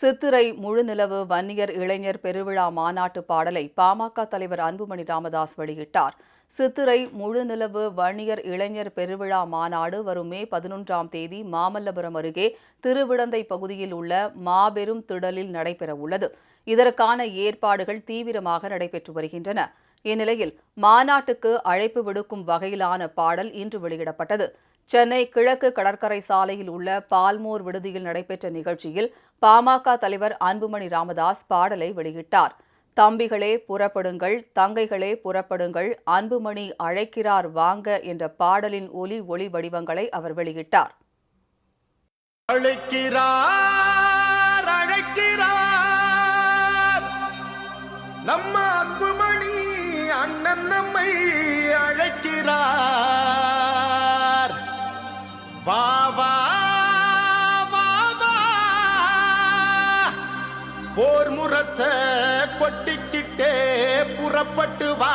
சித்திரை முழுநிலவு வன்னியர் இளைஞர் பெருவிழா மாநாட்டு பாடலை பாமக தலைவர் அன்புமணி ராமதாஸ் வெளியிட்டார். சித்திரை முழுநிலவு வன்னியர் இளைஞர் பெருவிழா மாநாடு வரும் மே பதினொன்றாம் தேதி மாமல்லபுரம் அருகே திருவிடந்தை பகுதியில் உள்ள மாபெரும் திடலில் நடைபெறவுள்ளது. இதற்கான ஏற்பாடுகள் தீவிரமாக நடைபெற்று வருகின்றன. இந்நிலையில் மாநாட்டுக்கு அழைப்பு விடுக்கும் வகையிலான பாடல் இன்று வெளியிடப்பட்டது. சென்னை கிழக்கு கடற்கரை சாலையில் உள்ள பால்மோர் விடுதியில் நடைபெற்ற நிகழ்ச்சியில் பாமக தலைவர் அன்புமணி ராமதாஸ் பாடலை வெளியிட்டார். தம்பிகளே புறப்படுங்கள் தங்கைகளே புறப்படுங்கள் அன்புமணி அழைக்கிறார் வாங்க என்ற பாடலின் ஒலி ஒளி வடிவங்களை அவர் வெளியிட்டார். அழைக்கிறார் அழைக்கிறார். நம்ம அன்புமணி அண்ணன் நம்மை அழைக்கிறார். வா வா போர் முரச கொட்டிக்கிட்டே புறப்பட்டு வா.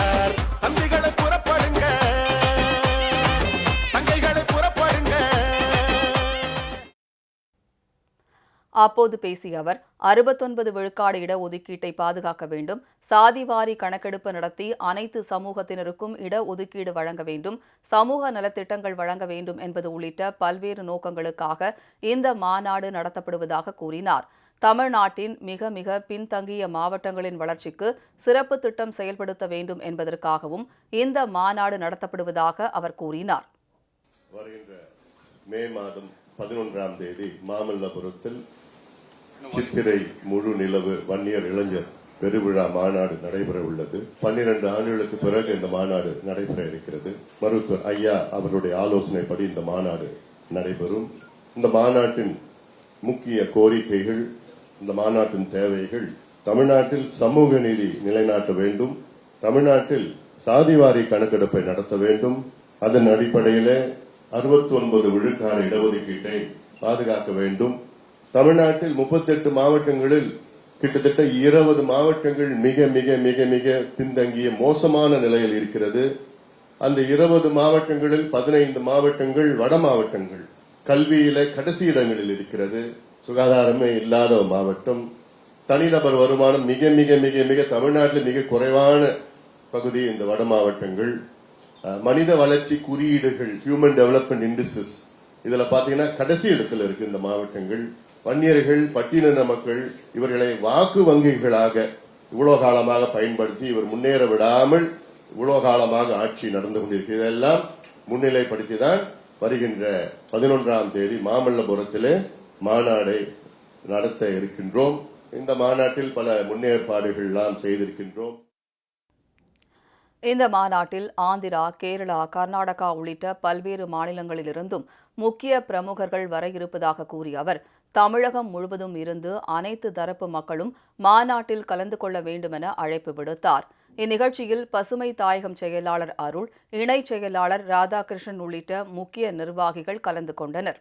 அப்போது பேசிய அவர் அறுபத்தொன்பது விழுக்காடு இடஒதுக்கீட்டை பாதுகாக்க வேண்டும் சாதிவாரி கணக்கெடுப்பு நடத்தி அனைத்து சமூகத்தினருக்கும் இடஒதுக்கீடு வழங்க வேண்டும் சமூக நலத்திட்டங்கள் வழங்க வேண்டும் என்பது உள்ளிட்ட பல்வேறு நோக்கங்களுக்காக இந்த மாநாடு நடத்தப்படுவதாக கூறினார். தமிழ்நாட்டின் மிக மிக பின்தங்கிய மாவட்டங்களின் வளர்ச்சிக்கு சிறப்பு திட்டம் செயல்படுத்த வேண்டும் என்பதற்காகவும் இந்த மாநாடு நடத்தப்படுவதாக அவர் கூறினார். வருகின்ற மே மாதம் பதினொன்றாம் தேதி மாமல்லபுரத்தில் சித்திரை முழு நிலவு வன்னியர் இளைஞர் பெருவிழா மாநாடு நடைபெற உள்ளது. பன்னிரண்டு ஆண்டுகளுக்கு பிறகு இந்த மாநாடு நடைபெற இருக்கிறது. மருத்துவர் ஐயா அவருடைய ஆலோசனைப்படி இந்த மாநாடு நடைபெறும். இந்த மாநாட்டின் முக்கிய கோரிக்கைகள் இந்த மாநாட்டின் தேவைகள் தமிழ்நாட்டில் சமூக நீதி நிலைநாட்ட வேண்டும். தமிழ்நாட்டில் சாதிவாரி கணக்கெடுப்பை நடத்த வேண்டும். அதன் அடிப்படையிலே அறுபத்தி ஒன்பது விழுக்காடு இடஒதுக்கீட்டை பாதுகாக்க வேண்டும். தமிழ்நாட்டில் முப்பத்தெட்டு மாவட்டங்களில் கிட்டத்தட்ட இருபது மாவட்டங்கள் மிக மிக மிக மிக பின்தங்கிய மோசமான நிலையில் இருக்கிறது. அந்த இருபது மாவட்டங்களில் பதினைந்து மாவட்டங்கள் வட மாவட்டங்கள் கல்வியில கடைசி இடங்களில் இருக்கிறது. சுகாதாரமே இல்லாத மாவட்டம். தனிநபர் வருமானம் மிக மிக மிக மிக தமிழ்நாட்டில் மிக குறைவான பகுதி இந்த வட மாவட்டங்கள். மனித வளர்ச்சி குறியீடுகள் ஹியூமன் டெவலப்மெண்ட் இண்டஸ்ட்ரீஸ் இதுல பாத்தீங்கன்னா கடைசி இடத்துல இருக்கு இந்த மாவட்டங்கள். வன்னியர்கள் பட்டியலின மக்கள் இவர்களை வாக்கு வங்கிகளாக இவ்வளவு காலமாக பயன்படுத்தி இவர் முன்னேற விடாமல் இவ்வளவு காலமாக ஆட்சி நடந்து கொண்டிருக்கு. இதெல்லாம் முன்னிலைப்படுத்திதான் வருகின்ற பதினொன்றாம் தேதி மாமல்லபுரத்திலே மாநாடை நடத்த இருக்கின்றோம். இந்த மாநாட்டில் பல முன்னேற்பாடுகள் எல்லாம் செய்திருக்கின்றோம். இந்த மாநாட்டில் ஆந்திரா கேரளா கர்நாடகா உள்ளிட்ட பல்வேறு மாநிலங்களிலிருந்தும் முக்கிய பிரமுகர்கள் வர இருப்பதாக கூறிய அவர் தமிழகம் முழுவதும் இருந்து அனைத்து தரப்பு மக்களும் மாநாட்டில் கலந்து கொள்ள வேண்டுமென அழைப்பு விடுத்தார். இந்நிகழ்ச்சியில் பசுமை தாயகம் செயலாளர் அருள் இணைச் செயலாளர் ராதாகிருஷ்ணன் உள்ளிட்ட முக்கிய நிர்வாகிகள் கலந்து கொண்டனர்.